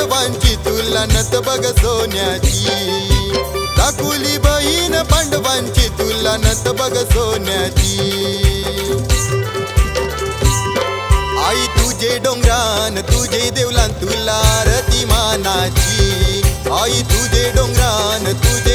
पांडवांची तुला नत बघ सोन्याची. दाखुली बहीण पांडवांची तुला नत बघ सोन्याची. आई तुझे डोंगरान तुझे देवलान तुला रती मानाची. आई तुझे डोंगरान तुझे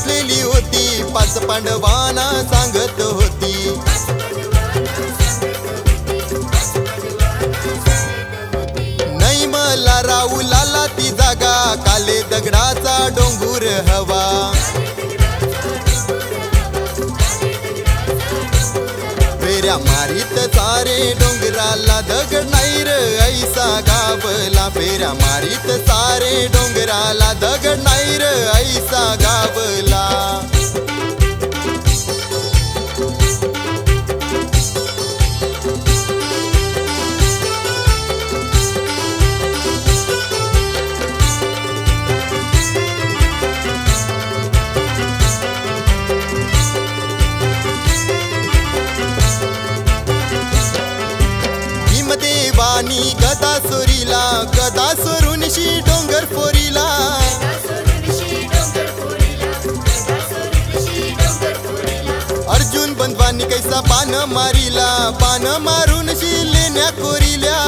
बसलेली होती. पाच पांडवांना सांगत होती. नाही मला राहू लाला ती जागा. काले दगडाचा डोंगूर हवा. फेऱ्या मारीत सारे डोंगराला दगड नाही र ऐसा गावला फेऱ्या मारीत सारे डोंगराला दगड नाही र ऐसा गावला भीमदेवानी गदा सुरीला गदा सोरून शी डोंगर फोरीला. अर्जुन बंधवानी कैसा पान मारिला पान मारून शी लेण्या कोरिल्या.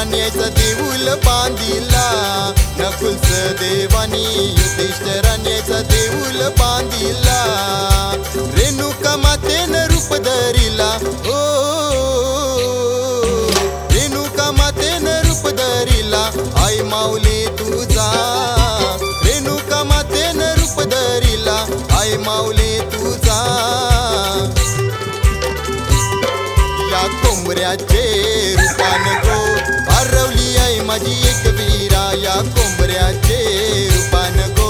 युधिष्ठराने देऊल बांधिला. नकुलच देवानी युधिष्ठराने याचा देऊल बांधिला. रेणुका मातेन रूप धरिला. ओ रेणुका मातेन रूप धरिला. आई माऊली तुझा. रेणुका मातेन रूप धरिला. आई माऊली तुझा. या कोंबऱ्याचे पान गो हरवली आहे माझी एक वीरा या कोंबऱ्याचे रूपान गो.